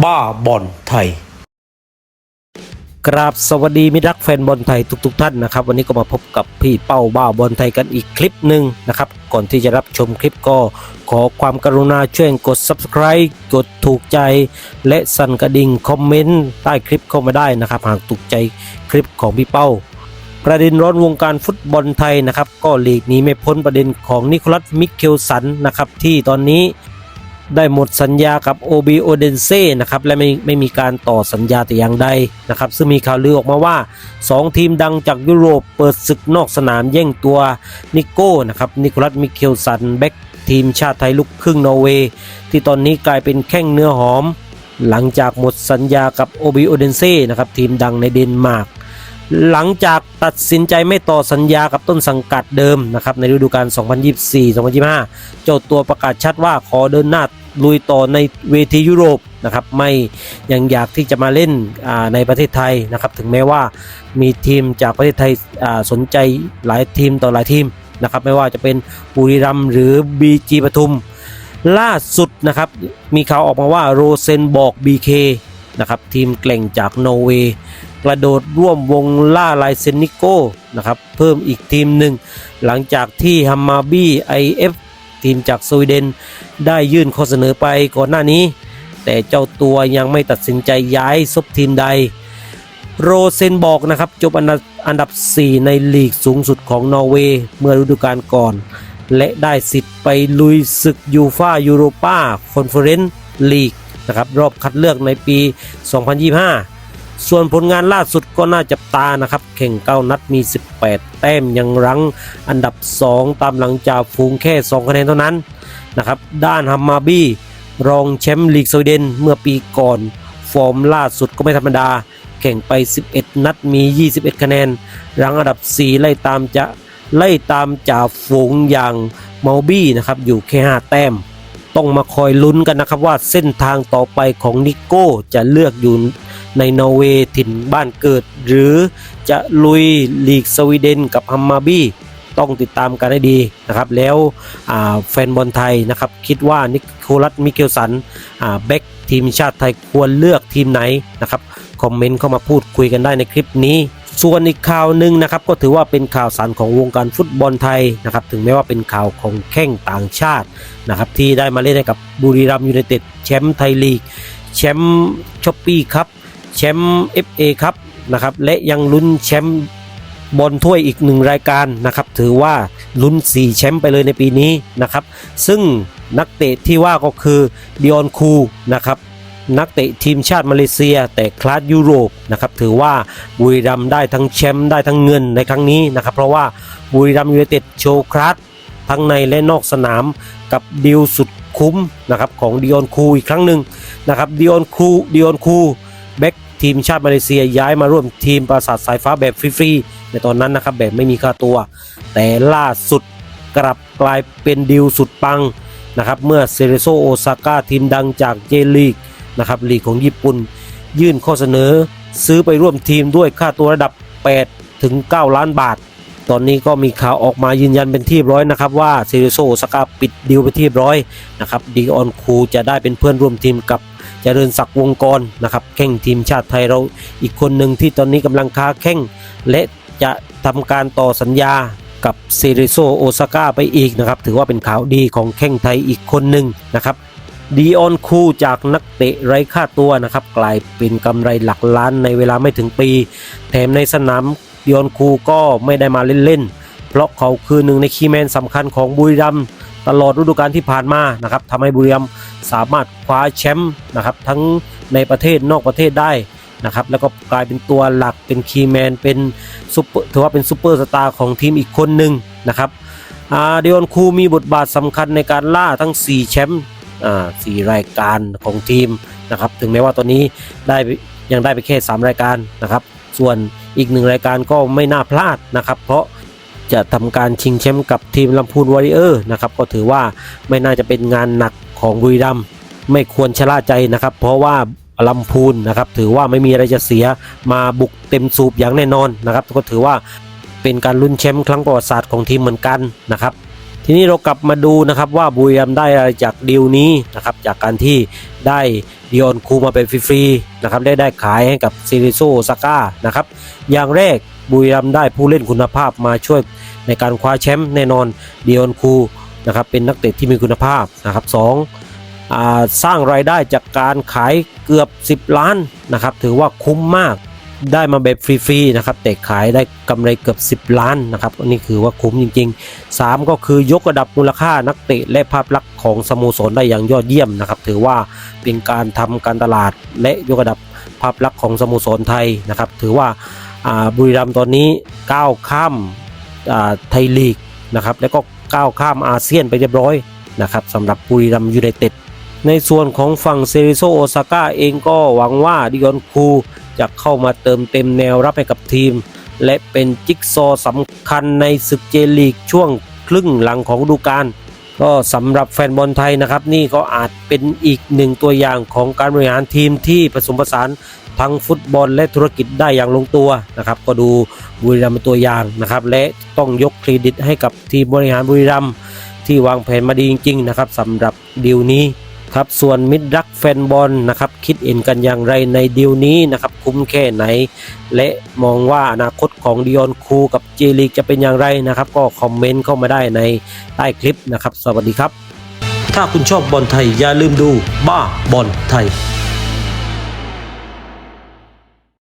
บ้าบอลไทยกราบสวัสดีมิตรรักแฟนบอลไทยทุกๆทท่านนะครับ วันนี้ก็มาพบกับพี่เป้าบ้าบอลไทยกันอีกคลิปหนึ่งนะครับ ก่อนที่จะรับชมคลิปก็ขอความกรุณาช่วยกด subscribe กดถูกใจ และสั่นกระดิ่งคอมเมนต์ใต้คลิปเข้ามาได้นะครับ หากถูกใจคลิปของพี่เป้า ประเด็นร้อนวงการฟุตบอลไทยนะครับ ก็หลีกนี้ไม่พ้นประเด็นของนิโคลัสมิเคลสันนะครับที่ตอนนี้ ได้หมดสัญญากับโอบีโอเดนเซ่นะครับและไม่ไม่มีการต่อสัญญาแต่อย่างใดนะครับซึ่งมีข่าวลือออกมาว่า 2 ทีมดังจากยุโรปเปิดศึกนอกสนามแย่งตัวนิโก้นะครับนิโคลัสมิเคลสันแบ็กทีมชาติไทยลูกครึ่งนอร์เวย์ที่ตอนนี้กลายเป็นแข้งเนื้อหอม หลังจากหมดสัญญากับโอบีโอเดนเซ่นะครับทีมดังในเดนมาร์ก หลังจากตัดสินใจไม่ต่อสัญญากับต้นสังกัดเดิมนะครับในฤดูกาล 2024-2025 เจ้าตัวประกาศชัดว่าขอเดินหน้าลุยต่อในเวทียุโรปนะครับไม่ยังอยากที่จะมาเล่นในประเทศไทยนะครับถึงแม้ว่ามีทีมจากประเทศไทยสนใจหลายทีมต่อหลายทีมนะครับไม่ว่าจะเป็นบุรีรัมย์หรือ BG ปทุม ล่าสุดนะครับมีข่าวออกมาว่าโรเซนบอก BK นะครับทีมแกล่งจากนอร์เวย์ กระโดดร่วมวงล่าลายเซนนิโก้นะครับเพิ่มอีกทีมหนึ่ง หลังจากที่ฮัมมาบี้ไอเอฟทีมจากสวีเดน ได้ยื่นข้อเสนอไปก่อนหน้านี้ แต่เจ้าตัวยังไม่ตัดสินใจย้ายซบทีมใด โรเซนบอกนะครับจบอันดับอันดับ 4 ในลีกสูงสุดของนอร์เวย์เมื่อฤดูกาลก่อน และได้สิทธิ์ไปลุยศึกยูฟายูโรปาคอนเฟอเรนซ์ลีกนะครับรอบคัดเลือกในปี 2025 ส่วนผลงานล่าสุดก็น่าจับตานะครับ แข่งเก้านัดมี 18 แต้มยังรั้งอันดับ 2 ตามหลังจากฝูงแค่ 2 คะแนนเท่านั้นนะครับ ด้านฮัมมาบี้รองแชมป์ลีกสวีเดนเมื่อปีก่อน ฟอร์มล่าสุดก็ไม่ธรรมดา แข่งไป 11 นัดมี 21 คะแนน รั้งอันดับ 4 ไล่ตามจะไล่ตามจ่าฝูงอย่างเมาบี้นะครับอยู่แค่ 5 แต้ม ต้องมาคอยลุ้นกันนะครับว่าเส้นทางต่อไปของนิโก้จะเลือกอยู่ ในนอร์เวย์ถิ่นบ้านเกิด หรือจะลุยลีกสวีเดนกับฮัมมาบี้ต้องติดตามกันให้ดีนะครับ แล้วแฟนบอลไทยนะครับ คิดว่านิโคลัสมิเคลสันแบ็กทีมชาติไทยควรเลือกทีมไหนนะครับ คอมเมนต์เข้ามาพูดคุยกันได้ในคลิปนี้ ส่วนอีกข่าวหนึ่งนะครับก็ถือว่าเป็นข่าวสารของวงการฟุตบอลไทยนะครับถึงแม้ว่าเป็นข่าวของแข้งต่างชาตินะครับที่ได้มาเล่นให้กับบุรีรัมย์ยูไนเต็ดแชมป์ไทยลีกแชมป์ช้อปปี้ครับ แชมป์ FA ครับนะครับและยังลุ้นแชมป์บอลถ้วยอีกหนึ่งรายการนะครับถือว่าลุ้น 4 แชมป์ไปเลยในปีนี้นะครับซึ่งนักเตะที่ว่าก็คือดิออนคูนะครับนักเตะทีมชาติมาเลเซีย แต่คลาสยุโรปนะครับถือว่าบุรีรัมได้ทั้งแชมป์ได้ทั้งเงินในครั้งนี้นะครับเพราะว่าบุรีรัมยูไนเต็ดโชว์คลาสทั้งในและนอกสนามกับดีลสุดคุ้มนะครับของดิออนคูอีกครั้งหนึ่งนะครับดิออนคูดิออนคูแบ็ก ทีมชาติมาเลเซียย้ายมาร่วมทีมปราสาทสายฟ้าแบบฟรีๆในตอนนั้นนะครับแบบไม่มีค่าตัว แต่ล่าสุดกลับกลายเป็นดีลสุดปังนะครับเมื่อเซเรโซโอซาก้าทีมดังจากเจลีกนะครับลีกของญี่ปุ่น ยื่นข้อเสนอซื้อไปร่วมทีมด้วยค่าตัวระดับ 8 ถึง 9 ล้านบาท ตอนนี้ก็มีข่าวออกมายืนยันเป็นที่ร้อยนะครับว่าเซเรโซโอซาก้าปิดดีลไปนที่ร้อยนะครับดีออนคูจะได้เป็นเพื่อนร่วมทีมกับ เจริญศักดิ์วงกรนะครับแข่งทีมชาติไทยเราอีกคนหนึ่งที่ตอนนี้กำลังค้าแข่งและจะทำการต่อสัญญากับเซเรโซโอซาก้าไปอีกนะครับ ถือว่าเป็นข่าวดีของแข่งไทยอีกคนหนึ่งนะครับดีออนคูจากนักเตะไร้ค่าตัวนะครับกลายเป็นกำไรหลักล้านในเวลาไม่ถึงปี แถมในสนามดีออนคูก็ไม่ได้มาเล่นๆเพราะเขาคือหนึ่งในคีย์แมนสำคัญของบุรีรัมย์ ตลอดฤดูกาลที่ผ่านมานะครับทำให้บุรีรัมย์สามารถคว้าแชมป์นะครับทั้งในประเทศนอกประเทศได้นะครับแล้วก็กลายเป็นตัวหลักเป็นคีย์แมนเป็นซุปเปอร์ถือว่าเป็นซูเปอร์สตาร์ของทีมอีกคนหนึ่งนะครับอ่าดีออนคูมีบทบาทสำคัญในการล่าทั้ง 4 แชมป์สี่รายการของทีมนะครับถึงแม้ว่าตอนนี้ได้ยังได้ไปแค่ 3 รายการนะครับ ส่วนอีกหนึ่งรายการก็ไม่น่าพลาดนะครับ เพราะ จะทำการชิงแชมป์กับทีมลำพูนวอริเออร์นะครับก็ถือว่าไม่น่าจะเป็นงานหนักของบุรีรัมย์ไม่ควรชะล่าใจนะครับ เพราะว่าลำพูนนะครับถือว่าไม่มีอะไรจะเสียมาบุกเต็มสูบอย่างแน่นอนนะครับก็ถือว่าเป็นการลุ้นแชมป์ครั้งประวัติศาสตร์ของทีมเหมือนกันนะครับทีนี้เรากลับมาดูนะครับว่าบุรีรัมได้อะไรจากดีลนี้นะครับจากการที่ได้ดิออนคูมาเป็นฟรีๆนะครับได้ได้ขายให้กับซิริโซซาก้านะครับอย่างแรก บุรีรัมย์ได้ผู้เล่นคุณภาพมาช่วยในการคว้าแชมป์แน่นอนเดียนคูนะครับเป็นนักเตะที่มีคุณภาพนะครับสองสร้างรายได้จากการขายเกือบ 10 ล้านนะครับถือว่าคุ้มมาก ได้มาแบบฟรีๆนะครับแต่ขายได้กำไรเกือบ 10 ล้านนะครับอันนี้คือว่าคุ้มจริง ๆ 3 ก็คือยกระดับมูลค่านักเตะและภาพลักษณ์ของสโมสรได้อย่างยอดเยี่ยมนะครับ ถือว่าเป็นการทำการตลาดและยกระดับภาพลักษณ์ของสโมสรไทยนะครับ ถือว่าบุรีรัมย์ตอนนี้ก้าวข้ามไทยลีกนะครับแล้วก็ก้าวข้ามอาเซียนไปเรียบร้อยนะครับสำหรับบุรีรัมย์ยูไนเต็ดในส่วนของฝั่งเซริโซโอซาก้าเองก็หวังว่าดิออนคู จะเข้ามาเติมเต็มแนวรับให้กับทีม และเป็นจิ๊กซอสำคัญในศึกเจลีกช่วงครึ่งหลังของฤดูกาลก็สำหรับแฟนบอลไทยนะครับนี่ก็อาจเป็นอีกหนึ่งตัวอย่างของการบริหารทีมที่ผสมผสานทั้งฟุตบอลและธุรกิจได้อย่างลงตัวนะครับ ก็ดูบุรีรัมย์เป็นตัวอย่างนะครับ และต้องยกเครดิตให้กับทีมบริหารบุรีรัมย์ที่วางแผนมาดีจริง ๆ นะครับสำหรับดีลนี้ ครับส่วนมิดรักแฟนบอลนะครับคิดเห็นกันอย่างไรในดีลนี้นะครับคุ้มแค่ไหน และมองว่าอนาคตของดิออนคูกับเจลีกจะเป็นอย่างไรนะครับ ก็คอมเมนต์เข้ามาได้ในใต้คลิปนะครับ สวัสดีครับ ถ้าคุณชอบบอลไทยอย่าลืมดูบ้าบอลไทย